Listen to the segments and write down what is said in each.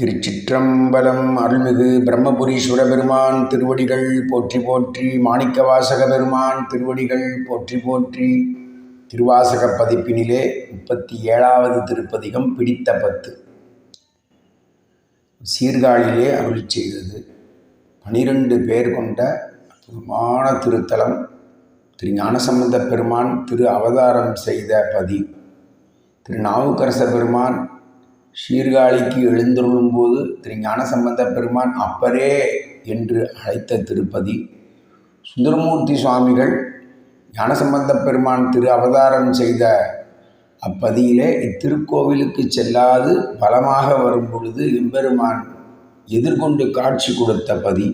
திருச்சிற்றம்பலம் அருள்மிகு பிரம்மபுரீஸ்வர பெருமான் திருவடிகள் போற்றி போற்றி மாணிக்கவாசக பெருமான் திருவடிகள் போற்றி போற்றி. திருவாசக பதிப்பினிலே முப்பத்தி ஏழாவது திருப்பதிகம் பிடித்த பத்து. சீர்காழியிலே அருள் செய்தது. பனிரெண்டு பேர் கொண்ட அற்புதமான திருத்தலம் திரு ஞானசம்பந்த பெருமான் திரு அவதாரம் செய்த பதி. திரு நாவுக்கரச பெருமான் சீர்காழிக்கு எழுந்தருளும் போது திரு ஞானசம்பந்த பெருமான் அப்பரே என்று அழைத்த திருப்பதி. சுந்தரமூர்த்தி சுவாமிகள் ஞானசம்பந்த பெருமான் திரு அவதாரம் செய்த அப்பதியிலே இத்திருக்கோவிலுக்கு செல்லாது பலமாக வரும் பொழுது எம்பெருமான் எதிர்கொண்டு காட்சி கொடுத்த பதி.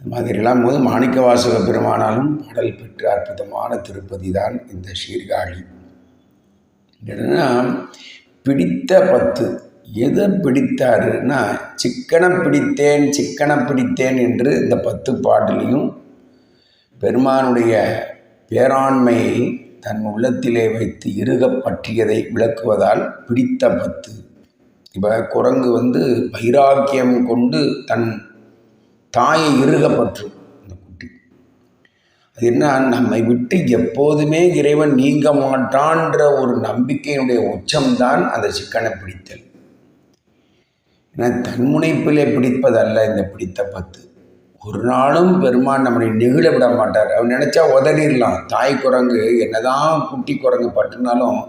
அது மாதிரிலாம் போது மாணிக்கவாசக பெருமானாலும் பாடல் பெற்ற அற்புதமான திருப்பதி தான் இந்த சீர்காழி. என்னன்னா பிடித்த பத்து. எதை பிடித்தாருன்னா சிக்கனம் பிடித்தேன் சிக்கனம் பிடித்தேன் என்று இந்த பத்து பாட்டிலையும் பெருமானுடைய பேராண்மையை தன் உள்ளத்திலே வைத்து இறுக பற்றியதை விளக்குவதால் பிடித்த பத்து. இப்போ குரங்கு வந்து வைராக்கியம் கொண்டு தன் தாயை இறுக அது என்ன? நம்மை விட்டு எப்போதுமே இறைவன் நீங்க மாட்டான்ற ஒரு நம்பிக்கையினுடைய உச்சம்தான் அந்த சிக்கனை பிடித்தல். ஏன்னா தன்முனைப்பிலே பிடிப்பதல்ல இந்த பிடித்த பத்து. ஒரு நாளும் பெருமான் நம்மளை நெகிழ விட மாட்டார். அவர் நினச்சா உதறிடலாம். தாய் குரங்கு என்னதான் குட்டி குரங்கு பட்டுனாலும்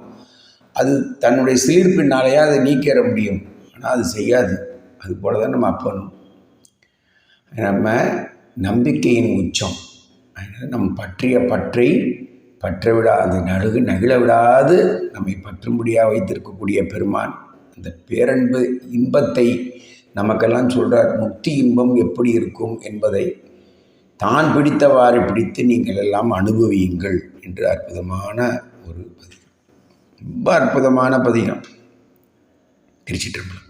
அது தன்னுடைய சீர்பின்னாலேயே அதை நீக்கிற முடியும். ஆனால் அது செய்யாது. அது போல தான் நம்ம அப்பணும் நம்ம நம்பிக்கையின் உச்சம். நம் பற்றிய பற்றை பற்றவிடாது நழுகு நடுகு நகிழ விடாது நம்மை பற்றும்படியாக வைத்திருக்கக்கூடிய பெருமான் அந்த பேரன்பு இன்பத்தை நமக்கெல்லாம் சொல்கிறார் முக்தி இன்பம் எப்படி இருக்கும் என்பதை தான் பிடித்தவாறு பிடித்து நீங்கள் எல்லாம் அனுபவியுங்கள் என்று அற்புதமான ஒரு பதிகம். ரொம்ப அற்புதமான பதிகம். திருச்சிற்றம்பலம்.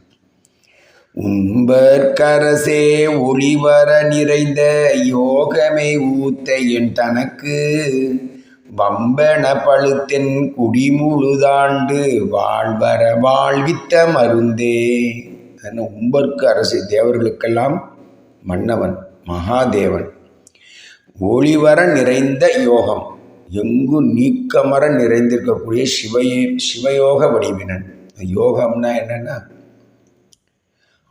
உம்பர்கரசே ஒளிவர நிறைந்த யோகமே ஊத்த என் தனக்கு. வம்பன பழுத்தென் குடிமுழுதாண்டு வாழ்வர வாழ்வித்த மருந்தே. அதனால் உம்பர்க்கு அரசு தேவர்களுக்கெல்லாம் மன்னவன் மகாதேவன். ஒளிவர நிறைந்த யோகம் எங்கு நீக்கமர நிறைந்திருக்கக்கூடிய சிவ சிவயோக வடிவினன். யோகம்னா என்னென்னா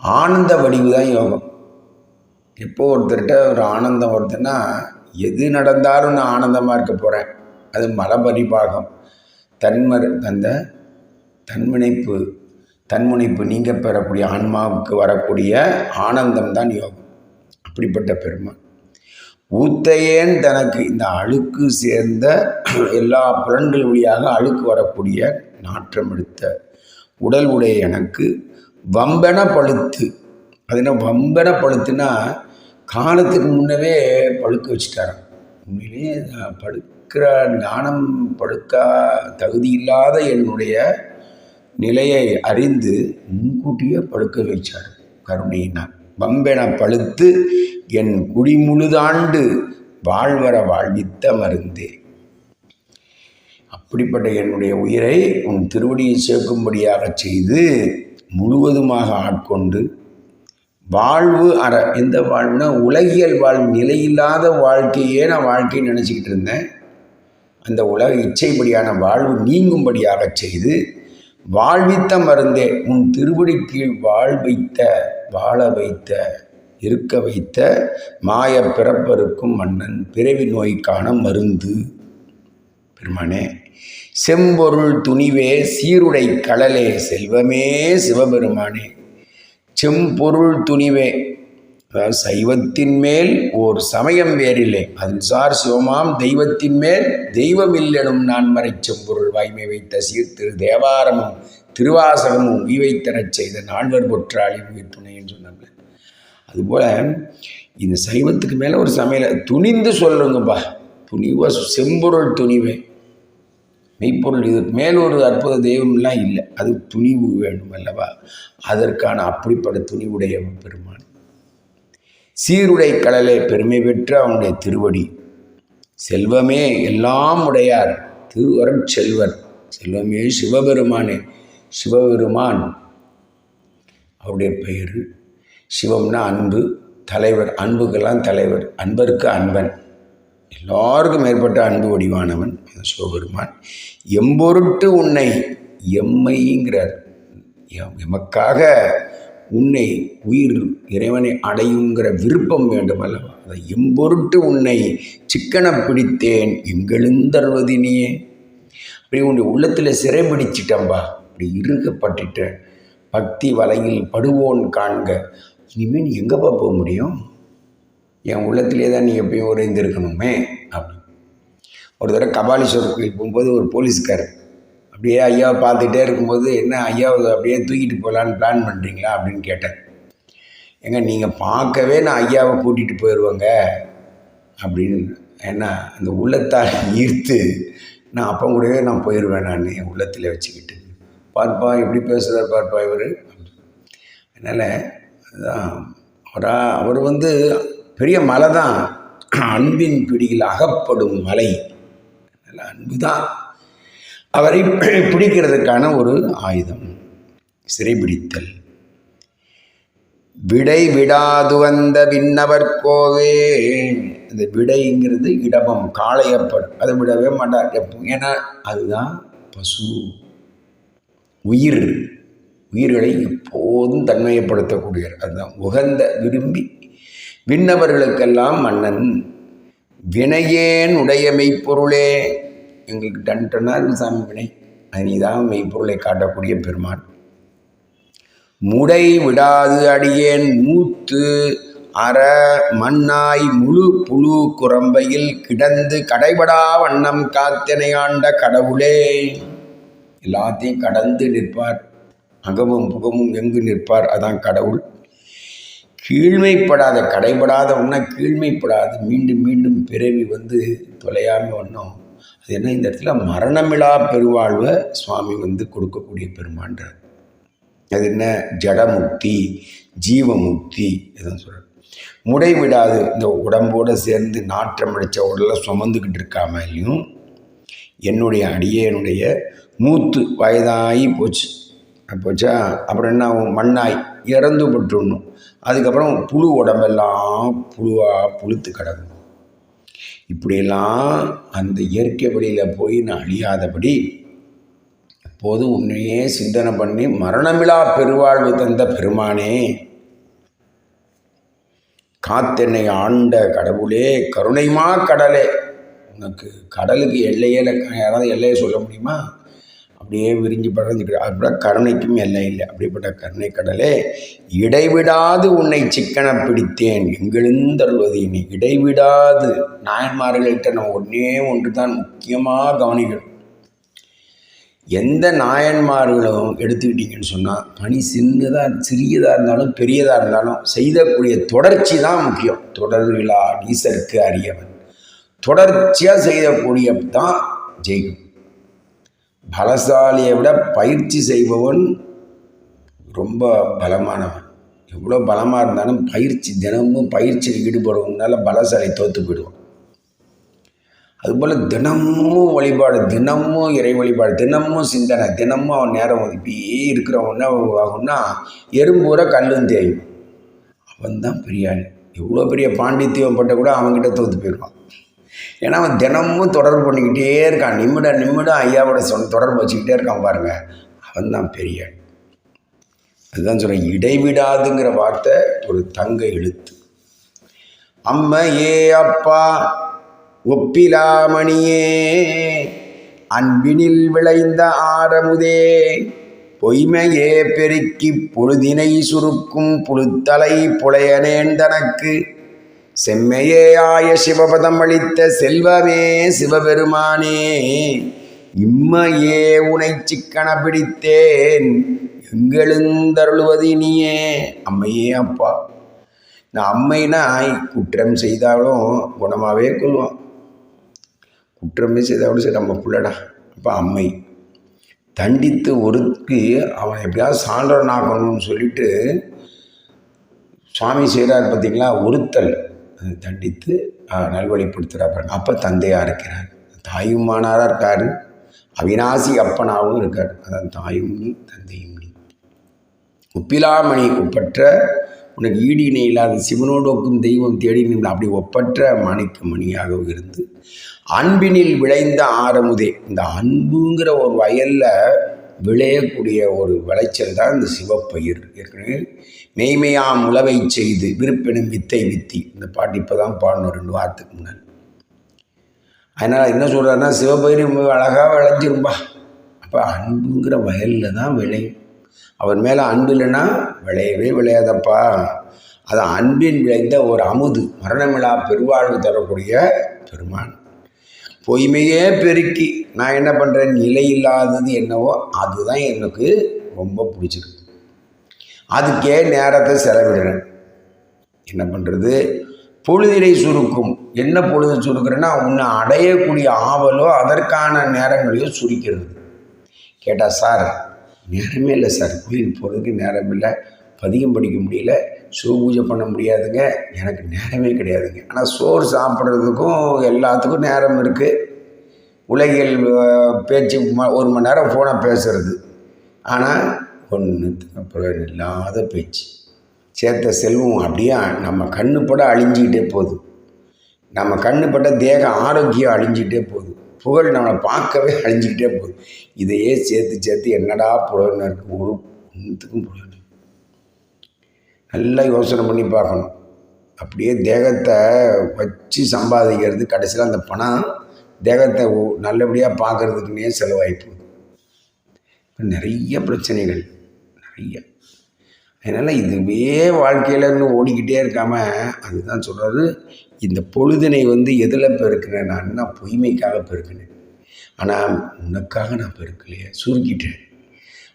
ஆனந்த வடிவு தான் யோகம். எப்போ ஒருத்தர்கிட்ட ஒரு ஆனந்தம் வருதுன்னா எது நடந்தாலும் நான் ஆனந்தமாக இருக்க போகிறேன் அது மலபரிபாகம். தன்மர் அந்த தன்முனைப்பு தன்முனைப்பு நீங்கள் பெறக்கூடிய ஆன்மாவுக்கு வரக்கூடிய ஆனந்தம் தான் யோகம். அப்படிப்பட்ட பெருமான். ஊத்தையேன் தனக்கு இந்த அழுக்கு சேர்ந்த எல்லா புலன்கள் வழியாக அழுக்கு வரக்கூடிய நாற்றம் எடுத்த உடல் உடைய எனக்கு வம்பென பழுத்து அது என்ன வம்பென பழுத்துனா காலத்துக்கு முன்னவே பழுக்க வச்சுட்டாராம். உண்மையிலேயே படுக்கிற ஞானம் படுக்கா தகுதி இல்லாத என்னுடைய நிலையை அறிந்து முன்கூட்டியே படுக்க வைச்சார் கருணையினார் வம்பென பழுத்து என் குடிமுழுதாண்டு வாழ்வர வாழ்வித்த மருந்தே. அப்படிப்பட்ட என்னுடைய உயிரை உன் திருவடியை சேர்க்கும்படியாக செய்து முழுவதுமாக ஆட்கொண்டு வாழ்வு அற எந்த வாழ்வுனா உலகியல் வாழ்வு நிலையில்லாத வாழ்க்கையே நான் வாழ்க்கையை நினச்சிக்கிட்டு இருந்தேன். அந்த உலக இச்சைப்படியான வாழ்வு நீங்கும்படியாக செய்து வாழ்வித்த மருந்தே உன் திருவடி கீழ் வாழ் வைத்த வாழ வைத்த இருக்க வைத்த மாய பிறப்பருக்கும் மன்னன் பிறவி நோய்க்கான மருந்து. பெருமானே செம்பொருள் துணிவே சீருடை கடலே செல்வமே சிவபெருமானே. செம்பொருள் துணிவே அதாவது சைவத்தின் மேல் ஓர் சமயம் வேறில்லை. அன்சார் சிவமாம் தெய்வத்தின் மேல் தெய்வம் இல்லெனும் நான் மறை செம்பொருள் வாய்மை வைத்த சீர்திரு தேவாரமும் திருவாசகமும் உய்வைத்தரச் செய்த நால்வர் பொற்றாளி உயிர் துணைன்னு சொன்னாங்க அதுபோல் இந்த சைவத்துக்கு மேலே ஒரு சமையல துணிந்து சொல்லுங்கப்பா. துணிவா செம்பொருள் துணிவே. மெய்ப்பொருள் இது மேலொரு அற்புத தெய்வம்லாம் இல்லை. அது துணிவு வேண்டும் அல்லவா? அதற்கான அப்படிப்பட்ட துணிவுடைய பெருமான். சீருடை கடலை பெருமை பெற்ற அவனுடைய திருவடி. செல்வமே எல்லாம் உடையார். திருவருட் செல்வர். செல்வமே சிவபெருமானே. சிவபெருமான். அவருடைய பெயர். சிவம்னா அன்பு. தலைவர் அன்புக்கெல்லாம் தலைவர். அன்பருக்கு அன்பன். எல்லாருக்கும் மேற்பட்ட அன்பு வடிவானவன் சிவபெருமான். எம்பொருட்டு உன்னை எம்மைங்கிறார். எமக்காக உன்னை உயிர் இறைவனை அடையுங்கிற விருப்பம் வேண்டும் அல்லவா அதை எம்பொருட்டு உன்னை சிக்கன பிடித்தேன் எங்கெழுந்தருவதினியே அப்படி உன்னுடைய உள்ளத்தில் சிறை பிடிச்சிட்டம்பா. அப்படி இறுகப்பட்டுட்டேன் பக்தி வலையில் படுவோன் காண்க. இனிமேல் எங்கேப்பா எங்கப்பா போக முடியும்? என் உள்ளத்திலே தான் நீ எப்பயும் உறைந்திருக்கணுமே அப்படி. ஒரு தடவை கபாலீஸ்வரர் கோயில் போகும்போது ஒரு போலீஸ்காரர் அப்படியே ஐயாவை பார்த்துட்டே இருக்கும்போது என்ன ஐயாவை அப்படியே தூக்கிட்டு போகலான்னு பிளான் பண்ணுறீங்களா அப்படின்னு கேட்டேன் ஏங்க நீங்கள் பார்க்கவே நான் ஐயாவை கூட்டிகிட்டு போயிடுவேங்க அப்படின்னு ஏன்னா அந்த உள்ளத்தால் ஈர்த்து நான் அப்போ கூடவே நான் போயிடுவேன் நான் என் உள்ளத்தில் வச்சுக்கிட்டு. பார்ப்பா எப்படி பேசுகிறார் பார்ப்பா இவர். அதனால் அதுதான் அவரா அவர் வந்து பெரிய மலை தான் அன்பின் பிடியில் அகப்படும் மலை. அதனால் அன்பு தான் அவரை பிடிக்கிறதுக்கான ஒரு ஆயுதம். சிறைபிடித்தல். விடை விடாது வந்த விண்ணவர் கோவே. அந்த விடைங்கிறது இடமம் காளையப்பர் அதை விடவே மாட்டார் எப்போ ஏன்னா அதுதான் பசு. உயிர். உயிர்களை எப்போதும் தன்மையப்படுத்தக்கூடியவர். அதுதான் உகந்த விரும்பி விண்ணவர்களுக்கெல்லாம் மன்னன். வினையேன் உடைய மெய்ப்பொருளே எங்களுக்கு டன் டன்னா இருக்கு சாமி வினை. அது நீதான் மெய்ப்பொருளை காட்டக்கூடிய பெருமான். முடை விடாது அடியேன் மூத்து அற மண்ணாய் முழு புழு குரம்பையில் கிடந்து கடைபடா வண்ணம் காத்தினையாண்ட கடவுளே. எல்லாத்தையும் கடந்து நிற்பார். அகமும் புகமும் எங்கு நிற்பார்? அதான் கடவுள். கீழ்மைப்படாத கடைபடாத ஒன்றா கீழ்மைப்படாது. மீண்டும் மீண்டும் பிறவி வந்து தொலையாமல் ஒன்றும் அது என்ன? இந்த இடத்துல மரணமிழா பெருவாழ்வை சுவாமி வந்து கொடுக்கக்கூடிய பெருமான்றார் அது என்ன? ஜடமுக்தி ஜீவமுக்தி இதான் சொல்கிறார் முடை விடாது. இந்த உடம்போடு சேர்ந்து நாற்றம் அடித்த உடலை சுமந்துக்கிட்டு இருக்காமலையும் என்னுடைய அடியனுடைய மூத்து வயதாகி போச்சு. போச்சா? அப்புறம் என்ன ஆகும்? மண்ணாய் இறந்து போட்டுடணும் அதுக்கப்புறம் புழு உடம்பெல்லாம் புழுவாக புழுத்து கிடக்கும். இப்படியெல்லாம் அந்த இயற்கை வழியில் போய் நான் அழியாதபடி எப்போதும் உன்னையே சிந்தனை பண்ணி மரணமிழா பெருவாழ்வு தந்த பெருமானே காத்தென்னை ஆண்ட கடவுளே கருணைமா கடலே. உனக்கு கடலுக்கு எல்லையே இல்லை யாராவது எல்லையை சொல்ல முடியுமா? அப்படியே விரிஞ்சு பறந்துக்கிட்டு அப்படின்னா கருணைக்கும் எல்லை இல்லை. அப்படிப்பட்ட கருணை கடலே இடைவிடாது உன்னை சிக்கன பிடித்தேன் எங்கெழுந்தருள்வது என்னை இடைவிடாது. நாயன்மார்கள்கிட்ட நம்ம ஒன்றே ஒன்று தான் முக்கியமாக கவனிக்கணும். எந்த நாயன்மார்களும் எடுத்துக்கிட்டிங்கன்னு சொன்னால் பணி சின்னதாக சிறியதாக இருந்தாலும் பெரியதாக இருந்தாலும் செய்தக்கூடிய தொடர்ச்சி தான் முக்கியம். தொடர் விழா ஈசருக்கு அறியவன் தொடர்ச்சியாக செய்யக்கூடிய தான் ஜெயிக்கும். பலசாலியை விட பயிற்சி செய்பவன் ரொம்ப பலமானவன். எவ்வளோ பலமாக இருந்தாலும் பயிற்சி தினமும் பயிற்சியில் ஈடுபடுவதுனால பலசாலி தோற்று போயிடுவான். அதுபோல் தினமும் வழிபாடு தினமும் இறை வழிபாடு தினமும் சிந்தனை தினமும் அவன் நேரம் ஒதுப்பியே இருக்கிறவன் ஆகும்னா எறும்பூரை கல்லும் தேயும். அவன் தான் பெரிய ஆள். எவ்வளோ பெரிய பாண்டித்தியம் பட்ட கூட அவன்கிட்ட தோற்று போயிடுவான். ஏன்னா அவன் தினமும் தொடர்பு பண்ணிக்கிட்டே இருக்கான். நிமிடம் நிமிடம் ஐயாவோட சொன்ன தொடர்பு வச்சுக்கிட்டே இருக்கான் பாருங்கள் அவன் தான் பெரிய அதுதான் சொல்கிறேன் இடைவிடாதுங்கிற வார்த்தை ஒரு தங்க எழுத்து. அம்ம ஏ அப்பா ஒப்பிலாமணியே அன்பினில் விளைந்த ஆரமுதே பொய்மையே பெருக்கி பொழுதினை சுருக்கும் புழுத்தலை புலையனேன் தனக்கு. செம்மையே ஆய சிவபதம் அளித்த செல்வமே சிவபெருமானே இம்மையே உனை சிக்கன பிடித்தேன் எங்கெழுந்தருளுவது நீயே அம்மையே அப்பா இந்த அம்மைனா குற்றம் செய்தாலும் குணமாகவே கொள்வான். குற்றமே செய்தாலும் சரி நம்ம பிள்ளடா அப்போ அம்மை. தண்டித்து ஒருக்கு அவன் எப்படியாவது சான்றன் ஆக்கணும்னு சொல்லிட்டு சுவாமி செய்கிறார் பார்த்தீங்களா ஒருத்தல். தண்டித்து ஆஹ், பாருங்க அப்போ தந்தையாக இருக்கிறார். தாயுமானாராக இருக்கார். அவினாசி அப்பனாகவும் இருக்கார். அதான் தாயும் நீ தந்தையும் நீ. ஒப்பிலாமணி ஒப்பற்ற உனக்கு ஈடு இணை இல்லாத சிவனோடோக்கும் தெய்வம் தேடி நின்ற அப்படி ஒப்பற்ற மாணிக்க மணியாக இருந்து அன்பினில் விளைந்த ஆரமுதே. இந்த அன்புங்கிற ஒரு வயலில் விளையக்கூடிய ஒரு விளைச்சல் தான் இந்த சிவப்பயிர். ஏற்கனவே மெய்மையாம் உழவை செய்து விருப்பினும் வித்தை வித்தி. இந்த பாட்டு இப்போ தான் பாடணும் ரெண்டு வாரத்துக்கு முன்னாடி அதனால் என்ன சொல்கிறாருன்னா சிவபயிர் அழகாக விளைஞ்சிரும்பா. அப்போ அன்புங்கிற வயலில் தான் விளையும். அவர் மேலே அன்பு இல்லைன்னா விளையவே விளையாதப்பா. அது அன்பின் விளைந்த ஒரு அமுது மரணமிழா பெருவாழ்வு தரக்கூடிய பெருமான். பொய்மையே பெருக்கி. நான் என்ன பண்ணுறேன் நிலை இல்லாதது என்னவோ அதுதான் எனக்கு ரொம்ப பிடிச்சிருக்கு. அதுக்கே நேரத்தை செலவிடுறேன். என்ன பண்ணுறது பொழுதினை சுருக்கும். என்ன பொழுது சுருக்கிறேன்னா உன்னை அடையக்கூடிய ஆவலோ அதற்கான நேரங்களையோ சுருக்கிறது. கேட்டால் சார் நேரமே இல்லை சார். கோயில் போகிறதுக்கு நேரம் இல்லை. பதிகம் படிக்க முடியல. சிவ பூஜை பண்ண முடியாதுங்க. எனக்கு நேரமே கிடையாதுங்க. ஆனால் சோறு சாப்பிட்றதுக்கும் எல்லாத்துக்கும் நேரம் இருக்குது உலகில் பேச்சு ம- ஒரு மணி நேரம் ஃபோனை பேசுறது. ஆனால் ஒன்றுத்துக்கு அப்புறம் இல்லாத பேச்சு. சேர்த்த செல்வம் அப்படியே நம்ம கண்ணுப்பட அழிஞ்சிக்கிட்டே போகுது. நம்ம கண்ணுப்பட்ட பட்ட தேக ஆரோக்கியம் அழிஞ்சிக்கிட்டே போகுது. புகழ் நம்மளை பார்க்கவே அழிஞ்சிக்கிட்டே போகுது. இதையே சேர்த்து சேர்த்து என்னடா புலன்னு இருக்குது ஒரு ஒன்றுத்துக்கும் புலன் நல்லா யோசனை பண்ணி பார்க்கணும். அப்படியே தேகத்தை வச்சு சம்பாதிக்கிறது கடைசியில் அந்த பணம் தேகத்தை நல்லபடியாக பார்க்குறதுக்குன்னே செலவாகி போகுது. இப்போ நிறைய பிரச்சனைகள் நிறைய. அதனால் இதுவே வாழ்க்கையில் இன்னும் ஓடிக்கிட்டே இருக்காமல் அதுதான் சொல்கிறாரு இந்த பொழுதினை வந்து எதில் பெருக்கினேன் நான் என்ன பொய்மைக்காக பெருக்கினேன். ஆனால் உனக்காக நான் பெருக்கலையே சுருக்கிட்டேன்.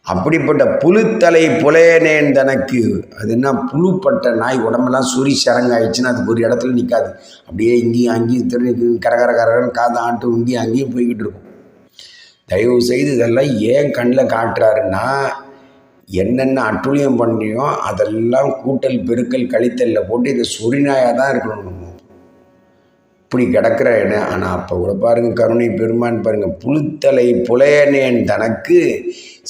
அப்படிப்பட்ட புழுத்தலை புலையனேன் தனக்கு. அது என்ன புழுப்பட்ட நாய்? உடம்பெல்லாம் சுரி சரங்காயிடுச்சுன்னா அது ஒரு இடத்துல நிற்காது அப்படியே இங்கேயும் அங்கேயும் திரும்பி கரகர கரகரன்னு காது ஆட்டும் இங்கேயும் அங்கேயும் போய்கிட்டு இருக்கும். தயவு செய்து இதெல்லாம் ஏன் கண்ணில் காட்டுறாருன்னா என்னென்ன அட்டுழியம் பண்ணியோ அதெல்லாம் கூட்டல் பெருக்கல் கழித்தல்ல போட்டு இது சுரிநாயாக தான் இருக்கணும் இப்படி கிடக்கிற இடம் ஆனால் அப்போ கூட பாருங்க கருணை பெருமான் பாருங்கள் புழுத்தலை புலையனேன் தனக்கு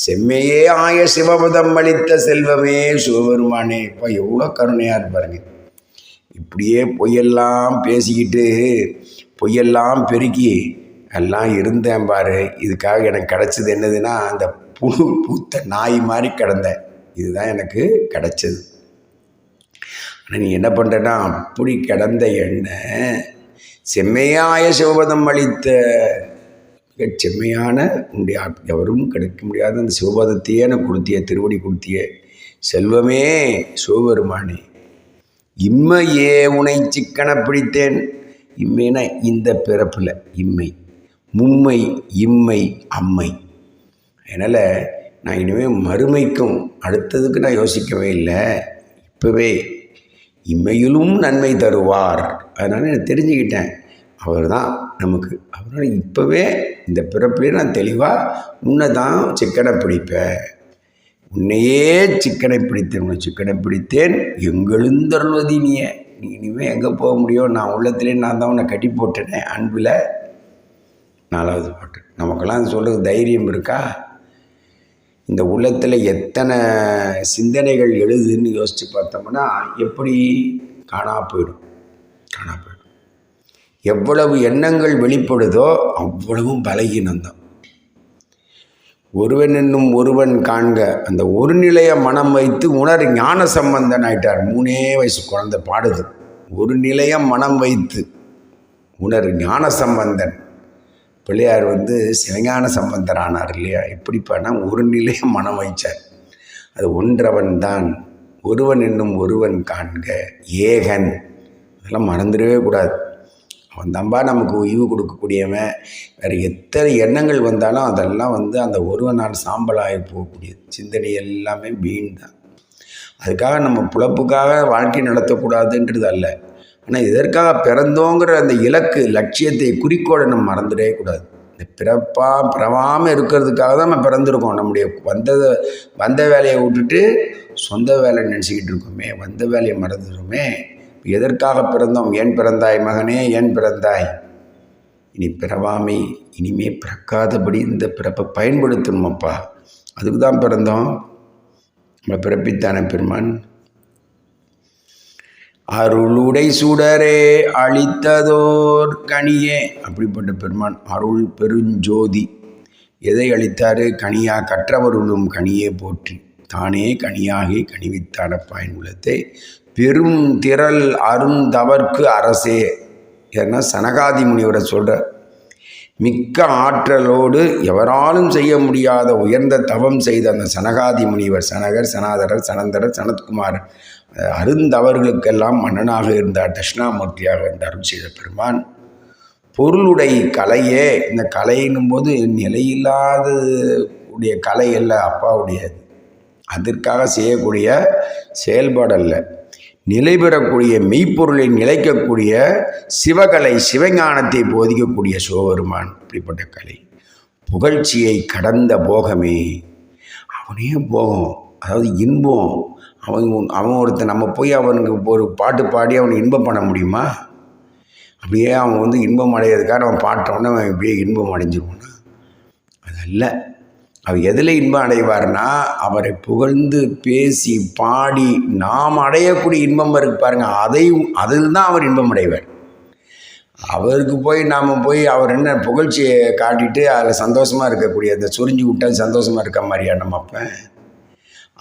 செம்மையே ஆய சிவபதம் அளித்த செல்வமே சிவபெருமானே. இப்போ எவ்வளோ கருணையாக இருப்பாருங்க இப்படியே பொய்யெல்லாம் பேசிக்கிட்டு பொய்யெல்லாம் பெருக்கி எல்லாம் இருந்தேன் பாரு. இதுக்காக எனக்கு கிடச்சது என்னதுன்னா அந்த புழு பூத்த நாய் மாதிரி கிடந்தேன் இதுதான் எனக்கு கிடச்சது. ஆனால் நீ என்ன பண்ணுறேன்னா அப்படி கிடந்த எண்ணெய் செம்மையாய சிவபதம் அளித்த மிகச் செம்மையான உன்னுடைய எவரும் கிடைக்க முடியாத அந்த சிவபதத்தையே எனக்கு கொடுத்திய திருவடி கொடுத்திய. செல்வமே சிவபெருமானே இம்மையே உனை சிக்கன பிடித்தேன். இம்மைனா இந்த பிறப்பில் இம்மை. மும்மை இம்மை அம்மை. அதனால் நான் இனிமேல் மறுமைக்கும் அடுத்ததுக்கு நான் யோசிக்கவே இல்லை. இப்போவே இம்மையிலும் நன்மை தருவார். அதனால் நான் தெரிஞ்சுக்கிட்டேன். அவர் தான் நமக்கு அவரால் இப்போவே இந்த பிறப்பிலே நான் தெளிவாக உன்னை தான் சிக்கனை பிடிப்பேன். உன்னையே சிக்கனை பிடித்தேன் உன்னை சிக்கனை பிடித்தேன் எங்கெழுந்தருள்வதி நீ இனிமேல் எங்கே போக முடியும் நான் உள்ளத்துலேயே நான் தான் உன்னை கட்டி போட்டேனே அன்பில். நாலாவது பாட்டு. நமக்கெல்லாம் சொல்கிறது தைரியம் இருக்கா? இந்த உள்ளத்தில் எத்தனை சிந்தனைகள் எழுதுன்னு யோசித்து பார்த்தோம்னா எப்படி காணா போயிடும். காணா போயிடும் எவ்வளவு எண்ணங்கள் வெளிப்படுதோ அவ்வளவும் பலகீனம்தான் ஒருவன் என்னும் ஒருவன் காண்க அந்த ஒரு நிலைய மனம் வைத்து உணர் ஞான சம்பந்தன் ஆயிட்டார். மூணே வயசு குழந்தை பாடுது. ஒரு நிலைய மனம் வைத்து உணர் ஞான சம்பந்தன். பிள்ளையார் வந்து சிவஞான சம்பந்தர் ஆனார் இல்லையா? எப்படி ஒரு நிலைய மனம் வைச்சார். அது ஒன்றவன் தான் ஒருவன் என்னும் ஒருவன் காண்க ஏகன். அதெல்லாம் மறந்துடவே கூடாது. அவன் தம்பா நமக்கு உய்வு கொடுக்கக்கூடியவன். வேறு எத்தனை எண்ணங்கள் வந்தாலும் அதெல்லாம் வந்து அந்த ஒருவனால் சாம்பலாகி போகக்கூடியது சிந்தனை எல்லாமே வீண் தான் அதுக்காக நம்ம பிழப்புக்காக வாழ்க்கை நடத்தக்கூடாதுன்றது அல்ல. ஆனால் இதற்காக பிறந்தோங்கிற அந்த இலக்கு லட்சியத்தை குறிக்கோளை நம்ம மறந்துடவே கூடாது. இந்த பிறப்பா பிறவாமல் இருக்கிறதுக்காக தான் நம்ம பிறந்திருக்கோம். நம்முடைய வந்ததை வந்த வேலையை விட்டுட்டு சொந்த வேலை நினச்சிக்கிட்டு இருக்கோமே வந்த வேலையை மறந்துடுமே எதற்காக பிறந்தோம்? ஏன் பிறந்தாய் மகனே? ஏன் பிறந்தாய்? இனி பிறவாமை இனிமே பிறக்காதபடி இந்த பிறப்பை பயன்படுத்தணுமப்பா அதுக்கு தான் பிறந்தோம். நம்மளை பிறப்பித்தான பெருமான்? அருளுடை சுடரே அளித்ததோர் கனியே. அப்படிப்பட்ட பெருமான் அருள் பெருஞ்சோதி. எதை அளித்தாரு? கனியா கற்றவருளும் கனியே போற்றி. தானே கனியாகி கனிவித்தான பயன் உள்ளத்தை. பெரும் திரள் அருந்தவர்க்கு அரசே ஏன்னா சனகாதி முனிவரை சொல்கிற மிக்க ஆற்றலோடு எவராலும் செய்ய முடியாத உயர்ந்த தவம் செய்த அந்த சனகாதி முனிவர் சனகர் சனாதரர் சனந்தரர் சனத்குமார் அருந்தவர்களுக்கெல்லாம் மன்னனாக இருந்தார் தட்சிணாமூர்த்தியாக இருந்த செய்த பெருமான். பொருளுடை கலையே இந்த கலைன்னும் போது நிலையில்லாத உடைய கலை அல்ல அப்பாவுடையது. அதற்காக செய்யக்கூடிய செயல்பாடல்ல. நிலை பெறக்கூடிய மெய்ப்பொருளை நிலைக்கக்கூடிய சிவகலை சிவஞானத்தை போதிக்கக்கூடிய சிவபெருமான் இப்படிப்பட்ட கலை. புகழ்ச்சியை கடந்த போகமே. அவனே போகம். அதாவது இன்பம். அவன் அவன் ஒருத்தன் நம்ம போய் அவனுக்கு ஒரு பாட்டு பாடி அவனை இன்பம் பண்ண முடியுமா? அப்படியே அவன் வந்து இன்பம் அடையிறதுக்காக அவன் பாட்டோன்னே அவன் இப்படியே இன்பம் அடைஞ்சிருவானா? அதல்ல அவர் எதில் இன்பம் அடைவார்னா அவரை புகழ்ந்து பேசி பாடி நாம் அடையக்கூடிய இன்பம் இருக்கு பாருங்க. அதையும் அதில் தான் அவர் இன்பம் அடைவார். அவருக்கு போய் நாம் போய் அவர் என்ன புகழ்ச்சியை காட்டிட்டு அதில் சந்தோஷமாக இருக்கக்கூடிய அந்த சொரிஞ்சு விட்டால் சந்தோஷமாக இருக்க மாதிரியா நம்ம அப்போ?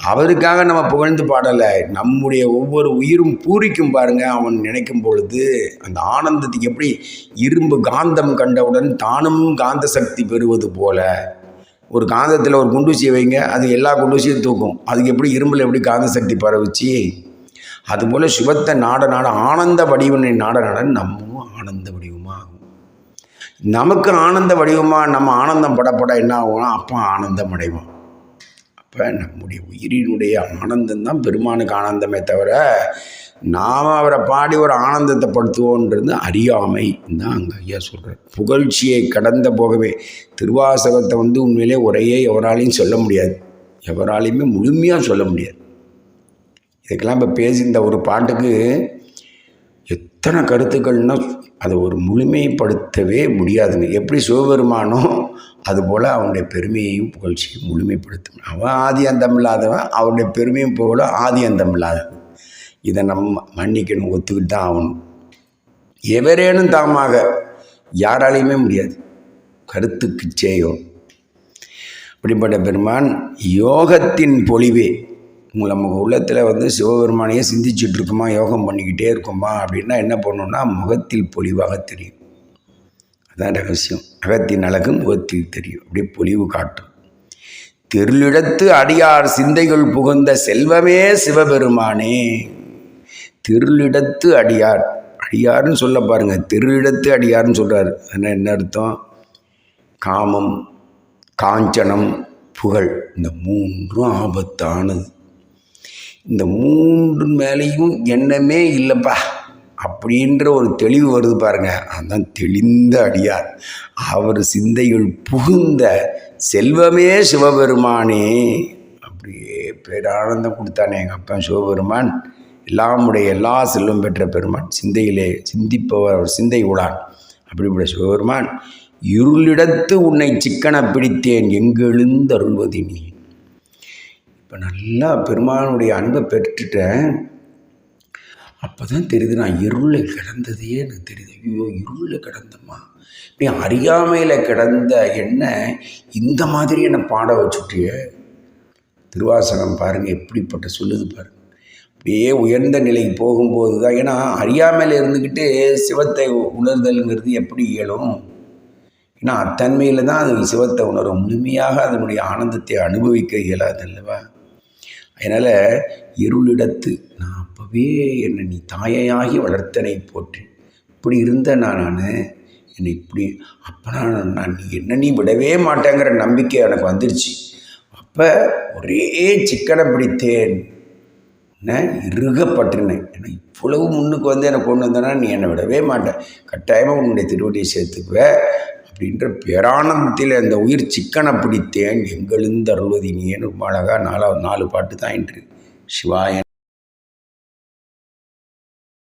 அவருக்காக நம்ம புகழ்ந்து பாடலை. நம்முடைய ஒவ்வொரு உயிரும் பூரிக்கும் பாருங்க. அவன் நினைக்கும் பொழுது அந்த ஆனந்தத்துக்கு எப்படி இரும்பு காந்தம் கண்டவுடன் தானும் காந்த சக்தி பெறுவது போல ஒரு காந்தத்தில் ஒரு குண்டூசியை வைங்க அது எல்லா குண்டூசியும் தூக்கும். அதுக்கு எப்படி இரும்பில் எப்படி காந்த சக்தி பரவிச்சு? அதுபோல் சிவத்தை நாட நாட ஆனந்த வடிவனை நாட நாட நம்மளும் ஆனந்த வடிவமாகும். நமக்கு ஆனந்த வடிவமாக நம்ம ஆனந்தம் படப்பட என்ன ஆகும்னா அப்போ ஆனந்தம் அடைவோம். அப்போ நம்முடைய உயிரினுடைய ஆனந்தம் தான் பெருமானுக்கு ஆனந்தமே தவிர நாம் அவரை பாடி ஒரு ஆனந்தத்தை படுத்துவோன்றது அறியாமை தான் அங்கே ஐயா சொல்கிறார் புகழ்ச்சியை கடந்த போகவே திருவாசகத்தை வந்து உண்மையிலே உரையே எவராலையும் சொல்ல முடியாது. எவராலையுமே முழுமையாக சொல்ல முடியாது. இதுக்கெல்லாம் இப்போ பேசி இந்த ஒரு பாட்டுக்கு இத்தனை கருத்துக்கள்னால் அதை ஒரு முழுமைப்படுத்தவே முடியாதுங்க. எப்படி சிவபெருமானோ அதுபோல் அவனுடைய பெருமையையும் புகழ்ச்சியும் முழுமைப்படுத்தும். அவன் ஆதி அந்தம் இல்லாதவன் அவனுடைய பெருமையும் புகழும் ஆதி அந்தம் இல்லாதவன். இதை நம்ம மன்னிக்கணும் ஒத்துக்கிட்டு தான் ஆகணும். எவரேனும் தாமாக யாராலையுமே முடியாது. கருத்துக்கு செய்யும் அப்படிப்பட்ட பெருமான் யோகத்தின் பொழிவே நம்ம உள்ளத்தில் வந்து சிவபெருமானையே சிந்திச்சுட்டு இருக்குமா யோகம் பண்ணிக்கிட்டே இருக்குமா அப்படின்னா என்ன பண்ணணும்னா முகத்தில் பொலிவாக தெரியும். அதான் ரகசியம். அகத்தின் அழகு முகத்தில் தெரியும். அப்படியே பொலிவு காட்டும். திருளிடத்து அடியார் சிந்தைகள் புகுந்த செல்வமே சிவபெருமானே. திருளிடத்து அடியார். அடியார்னு சொல்ல பாருங்கள் திருளிடத்து அடியார்னு சொல்கிறார் என்ன என்ன அர்த்தம்? காமம் காஞ்சனம் புகழ். இந்த மூன்றும் ஆபத்தானது. இந்த மூன்று மேலேயும் எண்ணமே இல்லைப்பா. அப்படின்ற ஒரு தெளிவு வருது பாருங்க. அதுதான் தெளிந்த அடியார். அவர் சிந்தையில் புகுந்த செல்வமே சிவபெருமானே. அப்படியே பேரானந்தம் கொடுத்தானே எங்கள் அப்பா சிவபெருமான். எல்லாமுடைய எல்லா செல்வம் பெற்ற பெருமான். சிந்தையிலே சிந்திப்பவர் அவர் சிந்தை உளான் அப்படிப்பட்ட சிவபெருமான் இருளிடத்து உன்னை சிக்கன பிடித்தேன். எங்கெழுந்தருள்வது நீ இப்போ நல்லா பெருமானுடைய அன்பை பெற்றுட்டேன். அப்போ தான் தெரியுது நான் இருளில் கிடந்ததையே எனக்கு தெரியுது. ஐயோ இருளில் கிடந்தம்மா. இப்படி அறியாமையில் கிடந்த என்ன இந்த மாதிரி என்னை பாட வச்சுட்டிய. திருவாசகம் பாருங்கள் எப்படிப்பட்ட சொல்லுது பாருங்கள் அப்படியே உயர்ந்த நிலைக்கு போகும்போது தான் ஏன்னா அறியாமையில் இருந்துக்கிட்டு சிவத்தை உணர்தல்ங்கிறது எப்படி இயலும்? ஏன்னா அத்தன்மையில் தான் அது சிவத்தை உணரும். முழுமையாக அதனுடைய ஆனந்தத்தை அனுபவிக்க இயலாது அல்லவா? அதனால் இருளிடத்து நான் அப்போவே என்னை நீ தாயையாகி வளர்த்தனை போட்டு இப்படி இருந்த நான்? நான் என்னை இப்படி அப்போ நான் நான் நீ என்ன நீ விடவே மாட்டேங்கிற நம்பிக்கை எனக்கு வந்துருச்சு. அப்போ ஒரே சிக்கனை பிடித்தேன். நான் இறுகப்பட்டிருந்தேன் ஏன்னா இவ்வளவு முன்னுக்கு வந்து என்னை கொண்டு வந்தேன்னா நீ என்னை விடவே மாட்டேன் கட்டாயமாக உன்னுடைய திருவடியை சேர்த்துக்குவேன் அப்படின்ற பேரானந்தத்தில் அந்த உயிர் சிக்கனை பிடித்தேன். எங்கெழுந்து ரொம்ப அழகாக நாலாவது நாலு பாட்டு தான் என்று சிவாயன்